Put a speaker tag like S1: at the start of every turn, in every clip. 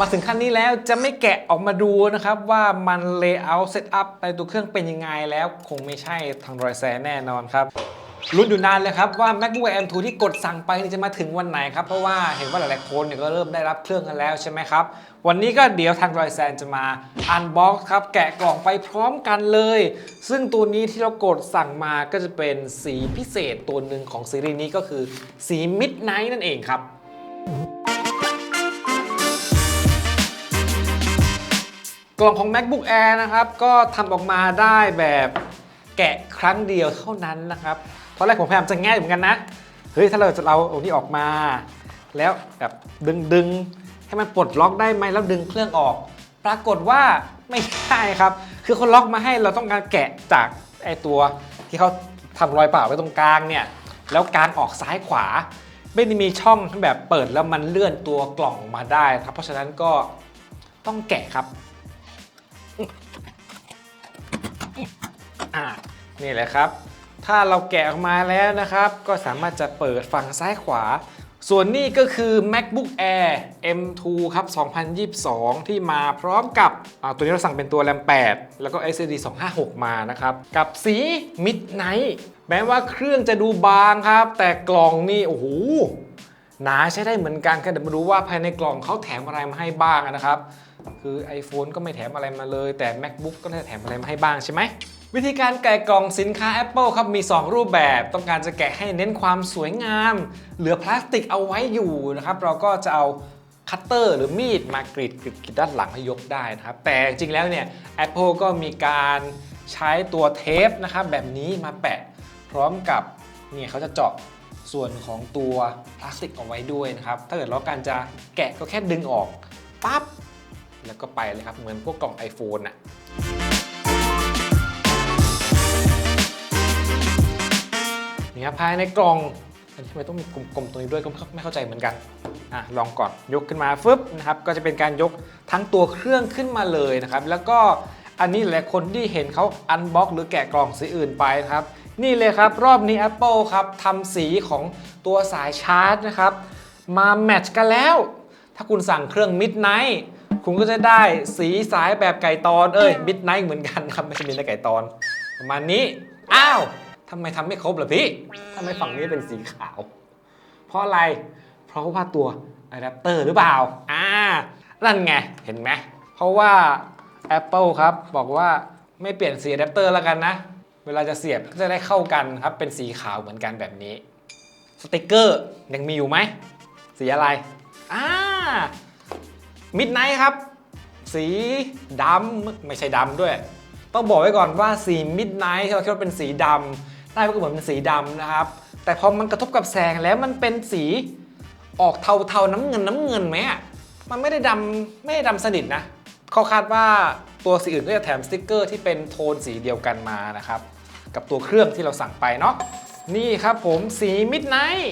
S1: มาถึงขั้นนี้แล้วจะไม่แกะออกมาดูนะครับ ว่ามัน layout setup ในตัวเครื่องเป็นยังไงแล้ว คงไม่ใช่ทางรอยแซแน่นอนครับลุ้นอยู่นานเลยครับว่า MacBook Air M2 ที่กดสั่งไปนี่จะมาถึงวันไหนครับ เพราะว่าเห็นว่าหลายๆคนเนี่ยก็เริ่มได้รับเครื่องกันแล้วใช่ไหมครับ วันนี้ก็เดี๋ยวทางรอยแซนจะมา unbox ครับ แกะกล่องไปพร้อมกันเลย ซึ่งตัวนี้ที่เรากดสั่งมาก็จะเป็นสีพิเศษตัวหนึ่งของซีรีส์นี้ก็คือสี Midnight นั่นเองครับ กล่องของ MacBook Air นะครับ ก็ทำออกมาได้แบบแกะครั้งเดียวเท่านั้นนะครับตอนแรกผมพยายามจะแง่เหมือนกันนะ เฮ้ย ถ้าเราจะเอาอันนี้ออกมา แล้วแบบดึงดึงๆให้มันปลดล็อกได้ไหมแล้วดึงเครื่องออก ปรากฏว่าไม่ได้ครับ คือเขาล็อกมาให้เราต้องการแกะจากไอตัวที่เขาทำรอยเปล่าไว้ตรงกลางเนี่ย แล้วการออกซ้ายขวา ไม่ได้มีช่องที่แบบเปิดแล้วมันเลื่อนตัวกล่องมาได้ครับ เพราะฉะนั้นก็ต้องแกะครับ อ่านี่แหละครับ ถ้าเราแกะออกมาแล้วนะครับ ก็สามารถจะเปิดฝั่งซ้ายขวา ส่วนนี้ก็คือ MacBook Air M2 ครับ 2022 ที่มาพร้อมกับตัวนี้เราสั่งเป็นตัว RAM 8 แล้วก็ SSD 256 มานะครับ กับสี Midnight แม้ว่าเครื่องจะดูบางครับ แต่กล่องนี่ โอ้โห หนาใช้ได้เหมือนกันก็เดี๋ยวมาดูว่าภายในกล่องเขาแถมอะไรมาให้บ้างนะครับ คือ iPhone ก็ไม่แถมอะไรมาเลย แต่ MacBook ก็น่าจะแถมอะไรมาให้บ้างใช่ไหมวิธีการแกะกล่องสินค้า Apple ครับมี 2 รูปแบบ ต้องการจะแกะให้เน้นความสวยงาม เหลือพลาสติกเอาไว้อยู่นะครับ เราก็จะเอาคัตเตอร์หรือมีดมากรีดกรีดกรีดด้านหลังให้ยกได้นะครับ แต่จริงๆแล้วเนี่ย Apple ก็มีการใช้ตัวเทปนะครับแบบนี้มาแปะพร้อมกับเนี่ยเขาจะเจาะ ส่วนของตัวพลาสติกเอาไว้ด้วยนะครับ ถ้าเกิดเราการจะแกะก็แค่ดึงออกปั๊บแล้วก็ไปเลยครับ เหมือนพวกกล่อง iPhone น่ะนี่ครับภายในกล่องอันนี้ทำไมต้องมีกลมๆตรงนี้ด้วยก็ไม่เข้าใจเหมือนกันอะลองก่อนยกขึ้นมาฟึบนะครับก็จะเป็นการยกทั้งตัวเครื่องขึ้นมาเลยนะครับ แล้วก็อันนี้หลายคนที่เห็นเขาอันบ็อกหรือแกะกล่องสีอื่นไปนะครับ นี่เลยครับ รอบนี้ Apple ครับทำสีของตัวสายชาร์จนะครับ มาแมทช์กันแล้ว ถ้าคุณสั่งเครื่อง Midnight คุณก็จะได้สีสายแบบไก่ตอน เอ้ย Midnight เหมือนกันครับ ไม่ใช่ Midnight ไก่ตอน ประมาณนี้ อ้าวทำไมทำไม่ครบล่ะพี่ทำไมฝั่งนี้เป็นสีขาว เพราะอะไร เพราะว่าตัวอะแดปเตอร์หรือเปล่า อ่า นั่นไง เห็นไหม เพราะว่า Apple ครับ บอกว่าไม่เปลี่ยนสีอะแดปเตอร์แล้วกันนะ เวลาจะเสียบก็จะได้เข้ากันครับ เป็นสีขาวเหมือนกันแบบนี้ สติกเกอร์ยังมีอยู่ไหม สีอะไร อ่า มิดไนท์ครับ สีดำไม่ใช่ดำด้วย ต้องบอกไว้ก่อนว่าสีมิดไนท์ที่เราคิดว่าเป็นสีดำได้ก็เหมือนเป็นสีดำนะครับ แต่พอมันกระทบกับแสงแล้วมันเป็นสีออกเทาๆน้ำเงินน้ำเงินไหมอะมันไม่ได้ดำไม่ได้ดำสนิทนะ เขาคาดว่าตัวสีอื่นก็จะแถมสติกเกอร์ที่เป็นโทนสีเดียวกันมานะครับ กับตัวเครื่องที่เราสั่งไปเนาะนี่ครับผมสี Midnight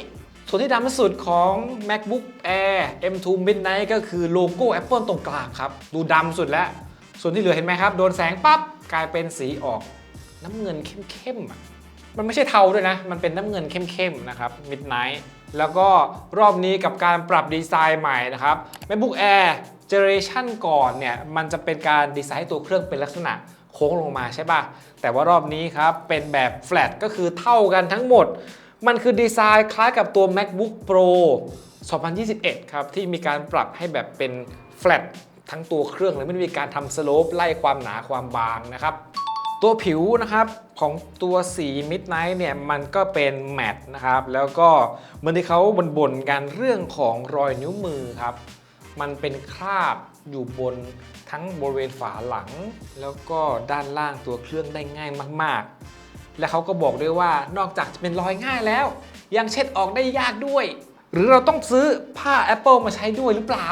S1: ส่วนที่ดำที่สุดของ MacBook Air M2 Midnight ก็คือโลโก้ Apple ตรงกลางครับ ดูดำสุดแล้ว ส่วนที่เหลือเห็นไหมครับ โดนแสงปั๊บ กลายเป็นสีออกน้ำเงินเข้มๆอะมันไม่ใช่เทาด้วยนะ มันเป็นน้ำเงินเข้มๆนะครับ Midnight แล้วก็รอบนี้กับการปรับดีไซน์ใหม่นะครับ MacBook Air Generation ก่อนเนี่ยมันจะเป็นการดีไซน์ให้ตัวเครื่องเป็นลักษณะโค้งลงมาใช่ป่ะ แต่ว่ารอบนี้ครับ เป็นแบบ flat ก็คือเท่ากันทั้งหมด มันคือดีไซน์คล้ายกับตัว MacBook Pro 2021 ครับ ที่มีการปรับให้แบบเป็น flat ทั้งตัวเครื่องเลยไม่ได้มีการทำสโลปไล่ความหนาความบางนะครับ ตัวผิวนะครับของตัวสี Midnight เนี่ยมันก็เป็นแมตต์นะครับ แล้วก็เหมือนที่เขาบ่นๆกันเรื่องของรอยนิ้วมือครับ มันเป็นคราบอยู่บนทั้งบริเวณฝาหลัง แล้วก็ด้านล่างตัวเครื่องได้ง่ายมาก ๆ และเขาก็บอกด้วยว่านอกจากจะเป็นรอยง่ายแล้ว ยังเช็ดออกได้ยากด้วย หรือเราต้องซื้อผ้า Apple มาใช้ด้วยหรือเปล่า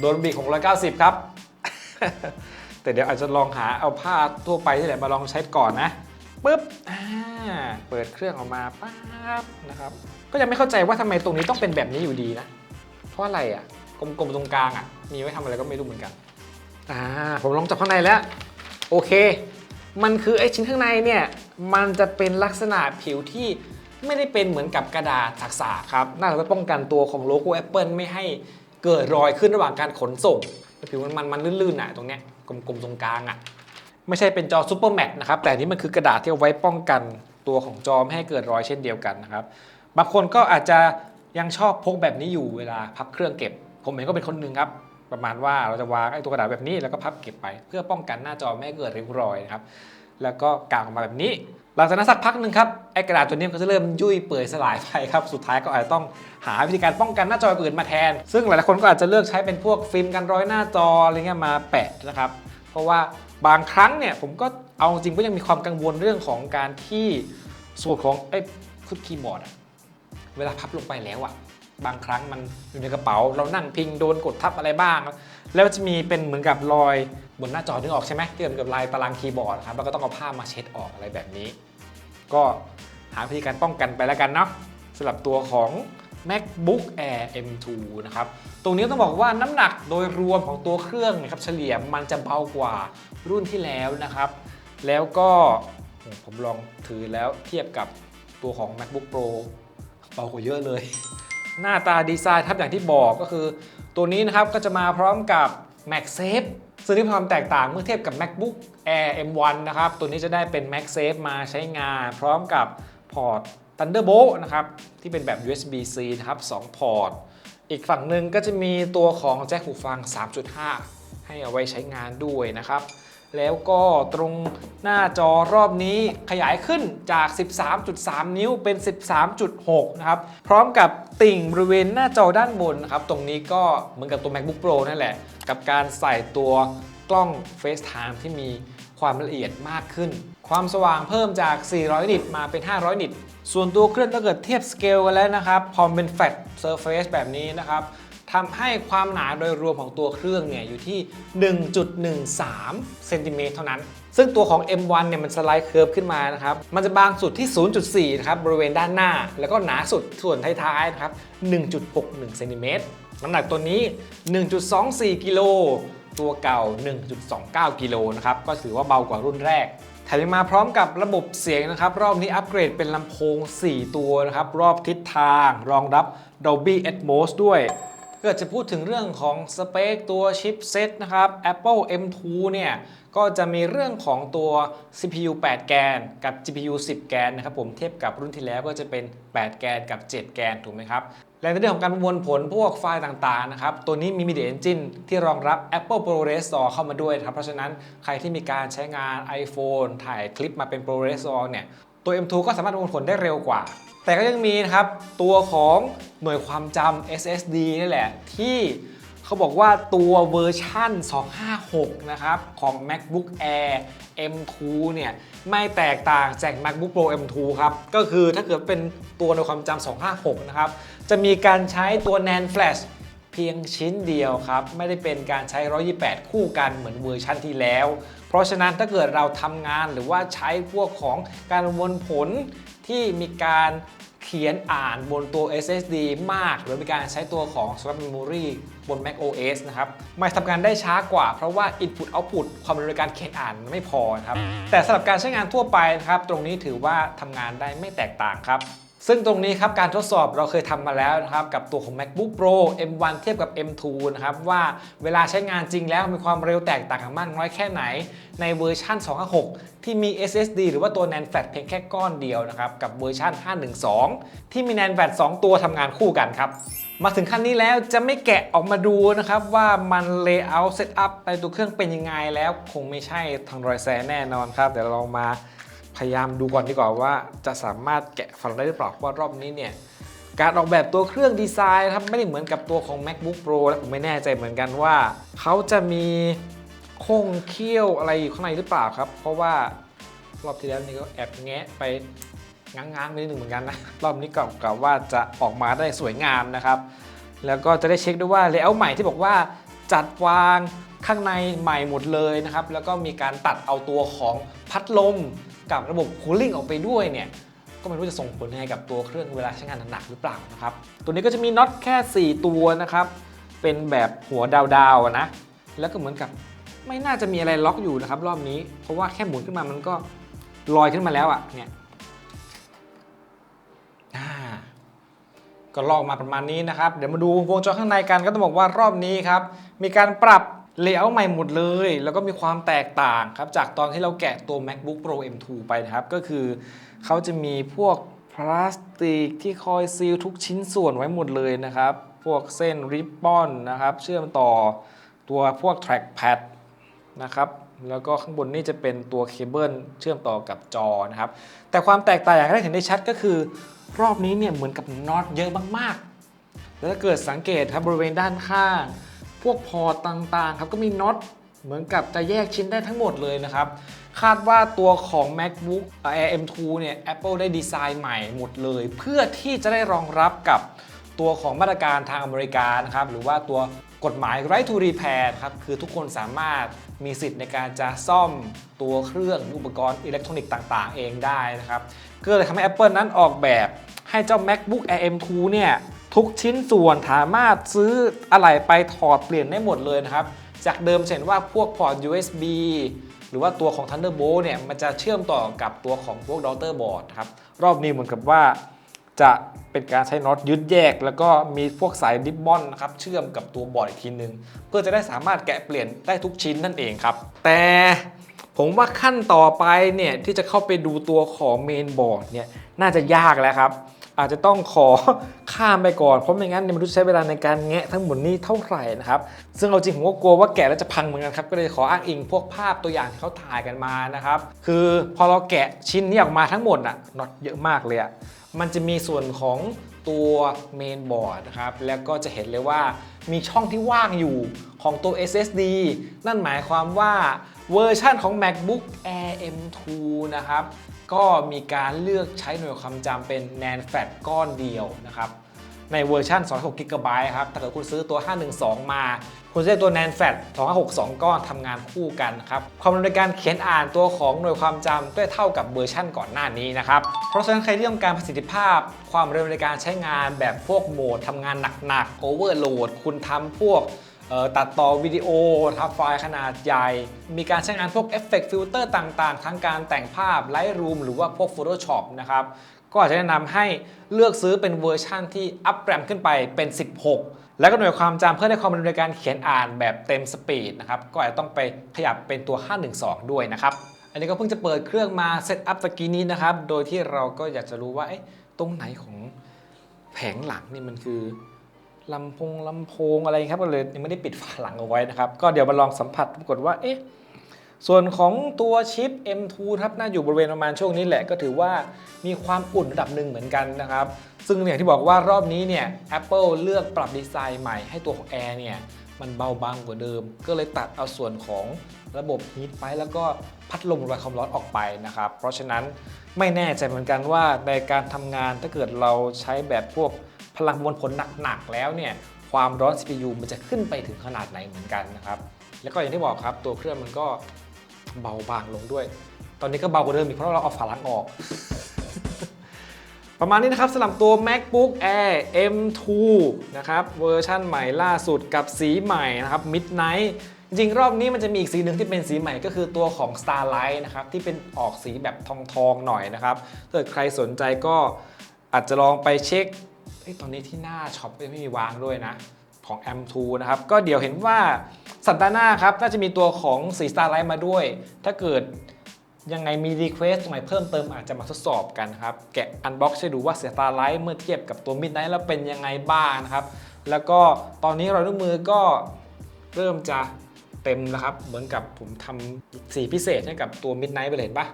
S1: โดนบีของ190 ครับ แต่เดี๋ยวอาจจะลองหาเอาผ้าทั่วไปที่ไหนมาลองใช้ก่อนนะปึ๊บอ่าเปิดเครื่องออกมาปั๊บนะครับ ก็ยังไม่เข้าใจว่าทำไมตรงนี้ต้องเป็นแบบนี้อยู่ดีนะ เพราะอะไรอะ ลมๆตรงกลางอะ มีไว้ทำอะไรก็ไม่รู้เหมือนกัน อ่าผมลองจับข้างในแล้ว โอเค มันคือไอ้ชิ้นข้างในเนี่ย มันจะเป็นลักษณะผิวที่ไม่ได้เป็นเหมือนกับกระดาษสักครับ น่าจะป้องกันตัวของโลโก้ Apple ไม่ให้เกิดรอยขึ้นระหว่างการขนส่ง ผิวมันมันมันลื่นๆอะตรงเนี้ยกลมๆตรงกลางอะไม่ใช่เป็นจอซูเปอร์แมตนะครับ แต่นนี้มันคือกระดาษที่เอาไว้ป้องกันตัวของจอไม่ให้เกิดรอยเช่นเดียวกันนะครับ บางคนก็อาจจะยังชอบพกแบบนี้อยู่เวลาพับเครื่องเก็บ ผมเองก็เป็นคนหนึ่งครับ ประมาณว่าเราจะวางไอ้ตัวกระดาษแบบนี้แล้วก็พับเก็บไป เพื่อป้องกันหน้าจอไม่ให้เกิดริ้วรอยนะครับแล้วก็กางออกมาแบบนี้ หลังจากนั้นสักพักหนึ่งครับไอ้กระดาษตัวนี้ก็จะเริ่มยุ่ยเปื่อยสลายไปครับสุดท้ายก็อาจจะต้องหาวิธีการป้องกันหน้าจออื่นมาแทน ซึ่งหลายๆคนก็อาจจะเลือกใช้เป็นพวกฟิล์มกันรอยหน้าจออะไรเงี้ยมาแปะนะครับเพราะว่าบางครั้งเนี่ยผมก็เอาจริงก็ยังมีความกังวลเรื่องของการที่ส่วนของไอ้ฟุตคีย์บอร์ดอะเวลาพับลงไปแล้วอะ บางครั้งมันอยู่ในกระเป๋า เรานั่งพิงโดนกดทับอะไรบ้าง แล้วจะมีเป็นเหมือนกับรอยบนหน้าจอนึกออกใช่ไหมที่เหมือนกับลายตารางคีย์บอร์ดครับแล้วก็ต้องเอาผ้ามาเช็ดออกอะไรแบบนี้ ก็หาวิธีการป้องกันไปแล้วกันเนาะสำหรับตัวของ MacBook Air M2 นะครับ ตรงนี้ต้องบอกว่าน้ำหนักโดยรวมของตัวเครื่องนะครับเฉลี่ยมันจะเบากว่ารุ่นที่แล้วนะครับ แล้วก็ผมลองถือแล้วเทียบกับตัวของ MacBook Pro เบากว่าเยอะเลย หน้าตาดีไซน์ทับอย่างที่บอกก็คือ ตัวนี้นะครับก็จะมาพร้อมกับ MagSafe ซึ่งที่ความแตกต่างเมื่อเทียบกับ MacBook Air M1 นะครับ ตัวนี้จะได้เป็น MagSafe มาใช้งาน พร้อมกับพอร์ต Thunderbolt นะครับ ที่เป็นแบบ USB-C นะครับ 2 พอร์ต อีกฝั่งหนึ่งก็จะมีตัวของแจ็คหูฟัง 3.5 ให้เอาไว้ใช้งานด้วยนะครับ แล้วก็ตรงหน้าจอรอบนี้ขยายขึ้นจาก 13.3 นิ้วเป็น 13.6 นะครับ พร้อมกับติ่งบริเวณหน้าจอด้านบนนะครับ ตรงนี้ก็เหมือนกับตัว MacBook Pro นั่นแหละ กับการใส่ตัวกล้อง FaceTime ที่มีความละเอียดมากขึ้น ความสว่างเพิ่มจาก 400 นิตมาเป็น 500 นิต ส่วนตัวเครื่องถ้าเกิดเทียบสเกลกันแล้วนะครับ พอมเป็น Flat Surface แบบนี้นะครับ ทำให้ความหนาโดยรวมของตัวเครื่องเนี่ยอยู่ที่ 1.13 เซนติเมตรเท่านั้น ซึ่งตัวของ M1 เนี่ยมันสไลด์เคิร์ฟขึ้นมานะครับ มันจะบางสุดที่ 0.4 นะครับ บริเวณด้านหน้า แล้วก็หนาสุดส่วนท้ายๆ นะครับ 1.61 เซนติเมตร น้ำหนักตัวนี้ 1.24 กิโล ตัวเก่า 1.29 กิโลนะครับ ก็ถือว่าเบากว่ารุ่นแรกแถมยังมาพร้อมกับระบบเสียงนะครับ รอบนี้อัปเกรดเป็นลำโพง 4 ตัวนะครับ รอบทิศทาง รองรับ Dolby Atmos ด้วย เกิดจะพูดถึงเรื่องของสเปคตัวชิปเซตนะครับ Apple M2 เนี่ยก็จะมีเรื่องของตัว CPU 8 แกนกับ GPU 10 แกนนะครับผมเทียบกับรุ่นที่แล้วก็จะเป็น 8 แกนกับ 7 แกนถูกไหมครับและในเรื่องของการประมวลผลพวกไฟล์ต่างๆนะครับ ตัวนี้มี Media Engine ที่รองรับ Apple ProRes RAW เข้ามาด้วยครับ เพราะฉะนั้นใครที่มีการใช้งาน iPhone ถ่ายคลิปมาเป็น ProRes RAW เนี่ยตัว M2 ก็สามารถประมวลผลได้เร็วกว่า แต่ก็ยังมีนะครับตัวของหน่วยความจำ SSD นี่แหละ ที่เขาบอกว่าตัวเวอร์ชั่น 256 นะครับ ของ MacBook Air M2 เนี่ย ไม่แตกต่างจาก MacBook Pro M2 ครับ ก็คือถ้าเกิดเป็นตัวหน่วยความจำ 256 นะครับ จะมีการใช้ตัว NAND Flash เพียงชิ้นเดียวครับ ไม่ได้เป็นการใช้ 128 คู่กันเหมือนเวอร์ชันที่แล้ว เพราะฉะนั้นถ้าเกิดเราทำงานหรือว่าใช้พวกของการวลผล ที่มีการเขียนอ่านบนตัว SSD มาก หรือมีการใช้ตัวของ Swap Memory บน Mac OS นะครับมันทำงานได้ช้ากว่าเพราะว่า Input Output ความเร็วในการเขียนอ่านไม่พอครับแต่สำหรับการใช้งานทั่วไปนะครับตรงนี้ถือว่าทำงานได้ไม่แตกต่างครับ ซึ่งตรงนี้ครับการทดสอบเราเคยทำมาแล้วนะครับกับตัวของ MacBook Pro M1 เทียบกับ M2 นะครับว่าเวลาใช้งานจริงแล้วมีความเร็วแตกต่างกันมากน้อยแค่ไหน ในเวอร์ชัน256 ที่มี SSD หรือว่าตัว NAND Flash เพียงแค่ก้อนเดียวนะครับกับเวอร์ชัน512 ที่มี NAND Flash 2ตัวทำงานคู่กันครับมาถึงขั้นนี้แล้วจะไม่แกะออกมาดูนะครับ ว่ามัน Layout Setup ในตัวเครื่องเป็นยังไงแล้ว คงไม่ใช่ทางรอยแซแน่นอนครับ เดี๋ยวเราลองมา พยายามดูก่อนดีกว่าว่าจะสามารถแกะฟังได้หรือเปล่าเพราะว่ารอบนี้เนี่ยการออกแบบตัวเครื่องดีไซน์นะครับไม่ได้เหมือนกับตัวของ MacBook Pro และผมไม่แน่ใจเหมือนกันว่า เขาจะมีโค้งเขี้ยวอะไรอยู่ข้างในหรือเปล่าครับ เพราะว่ารอบที่แล้วนี่ก็แอบแงะไปง้างๆไปนิดหนึ่งเหมือนกันนะ รอบนี้กล่าวว่าจะออกมาได้สวยงามนะครับ แล้วก็จะได้เช็คด้วยว่าเลเยอร์ใหม่ที่บอกว่าจัดวาง ข้างในใหม่หมดเลยนะครับ แล้วก็มีการตัดเอาตัวของพัดลมกับระบบคูลิ่งออกไปด้วยเนี่ยก็ไม่รู้จะส่งผลยังไงกับตัวเครื่องเวลาใช้งานหนักหรือเปล่านะครับ ตัวนี้ก็จะมีน็อตแค่ 4 ตัวนะครับ เป็นแบบหัวดาวๆนะ แล้วก็เหมือนกับไม่น่าจะมีอะไรล็อกอยู่นะครับ รอบนี้ เพราะว่าแค่หมุนขึ้นมามันก็ลอยขึ้นมาแล้วอะเนี่ยอ่าก็ลอกมาประมาณนี้นะครับ เดี๋ยวมาดูวงจรข้างในกันก็ต้องบอกว่ารอบนี้ครับ มีการปรับ เลเยอร์ใหม่หมดเลย แล้วก็มีความแตกต่างครับ จากตอนที่เราแกะตัว MacBook Pro M2 ไปนะครับ ก็คือเขาจะมีพวกพลาสติกที่คอยซีลทุกชิ้นส่วนไว้หมดเลยนะครับ พวกเส้นริบบอนนะครับ เชื่อมต่อตัวพวก trackpad นะครับแล้วก็ข้างบนนี่จะเป็นตัวเคเบิลเชื่อมต่อกับจอนะครับ แต่ความแตกต่างอย่างแรกเห็นได้ชัดก็คือ รอบนี้เนี่ยเหมือนกับน็อตเยอะมากๆ แล้วถ้าเกิดสังเกตครับบริเวณด้านข้าง พวกพอร์ตต่างๆครับก็มีน็อตเหมือนกับจะแยกชิ้นได้ทั้งหมดเลยนะครับ คาดว่าตัวของ MacBook Air M2 เนี่ย Apple ได้ดีไซน์ใหม่หมดเลย เพื่อที่จะได้รองรับกับตัวของมาตรการทางอเมริกานะครับหรือว่าตัวกฎหมาย Right to Repair ครับ คือทุกคนสามารถมีสิทธิ์ในการจะซ่อมตัวเครื่องอุปกรณ์อิเล็กทรอนิกส์ต่าง ๆ เองได้นะครับ ก็เลยทำให้ Apple นั้นออกแบบให้เจ้า MacBook Air M2 เนี่ย ทุกชิ้นส่วนสามารถซื้ออะไหล่ไปถอดเปลี่ยนได้หมดเลยนะครับ จากเดิมเห็นว่าพวกพอร์ต USB หรือว่าตัวของ Thunderbolt เนี่ยมันจะเชื่อมต่อกับตัวของพวก Router Board ครับ รอบนี้เหมือนกับว่าจะเป็นการใช้น็อตยึดแยก แล้วก็มีพวกสายริบบอนนะครับเชื่อมกับตัวบอร์ดอีกทีนึง เพื่อจะได้สามารถแกะเปลี่ยนได้ทุกชิ้นนั่นเองครับ แต่ผมว่าขั้นต่อไปเนี่ยที่จะเข้าไปดูตัวของเมนบอร์ดเนี่ยน่าจะยากแล้วครับ อาจจะต้องขอข้ามไปก่อนเพราะไม่งั้นเนี่ยมันรู้ใช้เวลาในการแงะทั้งหมดนี้เท่าไหร่นะครับซึ่งเอาจริงผมก็กลัวว่าแกะแล้วจะพังเหมือนกันครับก็เลยขออ้างอิงพวกภาพตัวอย่างที่เขาถ่ายกันมานะครับคือพอเราแกะชิ้นนี้ออกมาทั้งหมดน่ะน็อตเยอะมากเลยอะมันจะมีส่วนของตัวเมนบอร์ดนะครับ แล้วก็จะเห็นเลยว่ามีช่องที่ว่างอยู่ของตัว SSD นั่นหมายความว่า เวอร์ชันของ MacBook Air M2 นะครับ ก็มีการเลือกใช้หน่วยความจำเป็น NAND flash ก้อนเดียวนะครับ ในเวอร์ชัน2 6 g b ครับ ถ้าเกิดคุณซื้อตัว 512 มา คุณจะได้ตัว NAND flash 262 ก้อนทำงานคู่กันครับ ความเร็วในการเขียนอ่านตัวของหน่วยความจำได้เท่ากับเวอร์ชันก่อนหน้านี้นะครับ เพราะฉะนั้นใครที่ต้องการประสิทธิภาพ ความเร็วในการใช้งานแบบพวกโหมดทำงานหนักๆ overload คุณทำพวก ตัดต่อวิดีโอทับไฟล์ขนาดใหญ่ มีการใช้งานพวกเอฟเฟกต์ฟิลเตอร์ต่างๆ ทั้งการแต่งภาพ Lightroom หรือว่าพวก Photoshop นะครับก็อาจจะแนะนำให้เลือกซื้อเป็นเวอร์ชั่นที่อัพแรมขึ้นไปเป็น 16 แล้วก็หน่วยความจำเพื่อได้ความเร็วในการเขียนอ่านแบบเต็มสปีดนะครับก็อาจจะต้องไปขยับเป็นตัว 512 ด้วยนะครับอันนี้ก็เพิ่งจะเปิดเครื่องมาเซตอัพตะกี้นี้นะครับโดยที่เราก็อยากจะรู้ว่าตรงไหนของแผงหลังนี่มันคือ ลำโพงลำโพงอะไรครับก็เลยยังไม่ได้ปิดฝาหลังเอาไว้นะครับ ก็เดี๋ยวมาลองสัมผัสปรากฏว่าเอ๊ะส่วนของตัวชิป M2 ครับน่าอยู่บริเวณประมาณช่วงนี้แหละก็ถือว่ามีความอุ่นระดับหนึ่งเหมือนกันนะครับ ซึ่งอย่างที่บอกว่ารอบนี้เนี่ย Apple เลือกปรับดีไซน์ใหม่ให้ตัวของ Air เนี่ยมันเบาบางกว่าเดิม ก็เลยตัดเอาส่วนของระบบฮีทไปแล้วก็พัดลมระบายความร้อนออกไปนะครับ เพราะฉะนั้นไม่แน่ใจเหมือนกันว่าในการทำงานถ้าเกิดเราใช้แบบพวก พลังมวลผลหนักๆแล้วเนี่ยความร้อน CPU มันจะขึ้นไปถึงขนาดไหนเหมือนกันนะครับ แล้วก็อย่างที่บอกครับตัวเครื่องมันก็เบาบางลงด้วย ตอนนี้ก็เบากว่าเดิมอีกเพราะเราเอาฝาหลังออก ประมาณนี้นะครับสำหรับตัว MacBook Air M2 นะครับเวอร์ชั่นใหม่ล่าสุดกับสีใหม่นะครับ Midnight จริงรอบนี้มันจะมีอีกสีหนึ่งที่เป็นสีใหม่ก็คือตัวของ Starlight นะครับที่เป็นออกสีแบบทองๆหน่อยนะครับถ้าเกิดใครสนใจก็อาจจะลองไปเช็ค ตอนนี้ที่หน้าช็อปยังไม่มีวางด้วยนะ ของ M2 นะครับ ก็เดี๋ยวเห็นว่าสัปดาห์หน้าครับ น่าจะมีตัวของสี Starlight มาด้วย ถ้าเกิดยังไงมี Request ตรงไหนเพิ่มเติมอาจจะมาทดสอบกันครับ แกะ Unbox ให้ดูว่า Starlight เมื่อเทียบกับตัว Midnight แล้วเป็นยังไงบ้างนะครับ แล้วก็ตอนนี้รอยนิ้วมือก็เริ่มจะเต็มแล้วครับ เหมือนกับผมทำสีพิเศษให้กับตัว Midnight ไปเลยเห็นปะ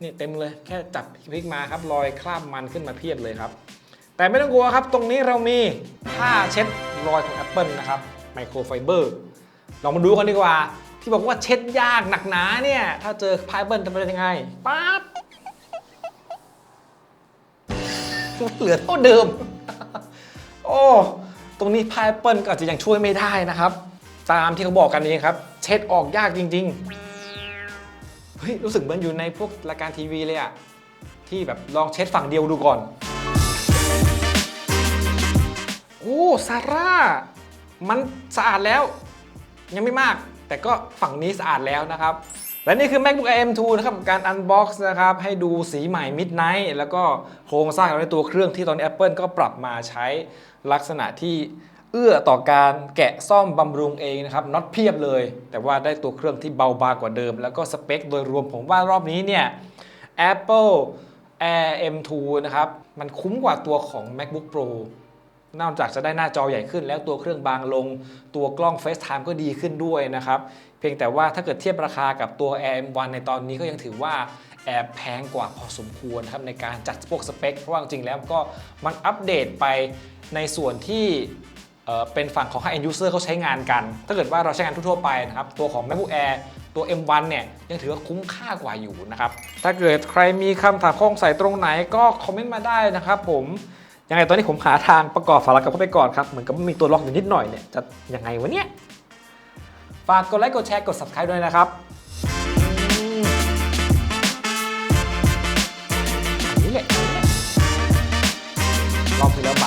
S1: นี่เต็มเลยแค่จับพลิกมาครับรอยคราบมันขึ้นมาเพียบเลยครับ แต่ไม่ต้องกลัวครับ ตรงนี้เรามีผ้าเช็ดรอยของ Apple นะครับไมโครไฟเบอร์ลองมาดูกันดีกว่า ที่บอกว่าเช็ดยากหนักหนาเนี่ย ถ้าเจอผ้า Apple จะเป็นยังไงปั๊บเหลือเท่าเดิม โอ้ตรงนี้ผ้า Apple ก็อาจจะยังช่วยไม่ได้นะครับ ตามที่เขาบอกกันเองครับ เช็ดออกยากจริง ๆ เฮ้ย รู้สึกเหมือนอยู่ในพวกรายการทีวีเลยอะที่แบบลองเช็ดฝั่งเดียวดูก่อน อ้ซาร่า มันสะอาดแล้ว ยังไม่มาก แต่ก็ฝั่งนี้สะอาดแล้วนะครับ และนี่คือ MacBook Air M2 นะครับกับการ unbox นะครับ ให้ดูสีใหม่ Midnight แล้วก็โครงสร้างในตัวเครื่องที่ตอนนี้ Apple ก็ปรับมาใช้ลักษณะที่เอื้อต่อการแกะซ่อมบำรุงเองนะครับน็อตเพียบเลย แต่ว่าได้ตัวเครื่องที่เบาบางกว่าเดิม แล้วก็สเปคโดยรวมผมว่ารอบนี้เนี่ย Apple Air M2 นะครับ มันคุ้มกว่าตัวของ MacBook Pro นอกจากจะได้หน้าจอใหญ่ขึ้น แล้วตัวเครื่องบางลง ตัวกล้อง FaceTime ก็ดีขึ้นด้วยนะครับ เพียงแต่ว่าถ้าเกิดเทียบราคากับตัว Air M1 ในตอนนี้ก็ยังถือว่าแอบแพงกว่าพอสมควรนะครับในการจัดพวกสเปค เพราะว่าจริงๆแล้วก็มันอัปเดตไปในส่วนที่เอ่อเป็นฝั่งของ high end user เขาใช้งานกัน ถ้าเกิดว่าเราใช้งานทั่วๆไปนะครับ ตัวของ MacBook Air ตัว M1 เนี่ยยังถือว่าคุ้มค่ากว่าอยู่นะครับ ถ้าเกิดใครมีคำถามข้องใส่ตรงไหนก็คอมเมนต์มาได้นะครับผม ยังไงตอนนี้ผมหาทางประกอบฝาลักกับเข้าไปก่อนครับ เหมือนกับมีตัวล็อกอยู่นิดหน่อยเนี่ยจะยังไงวะเนี่ย ฝากกดไลค์กดแชร์กด subscribe ด้วยนะครับ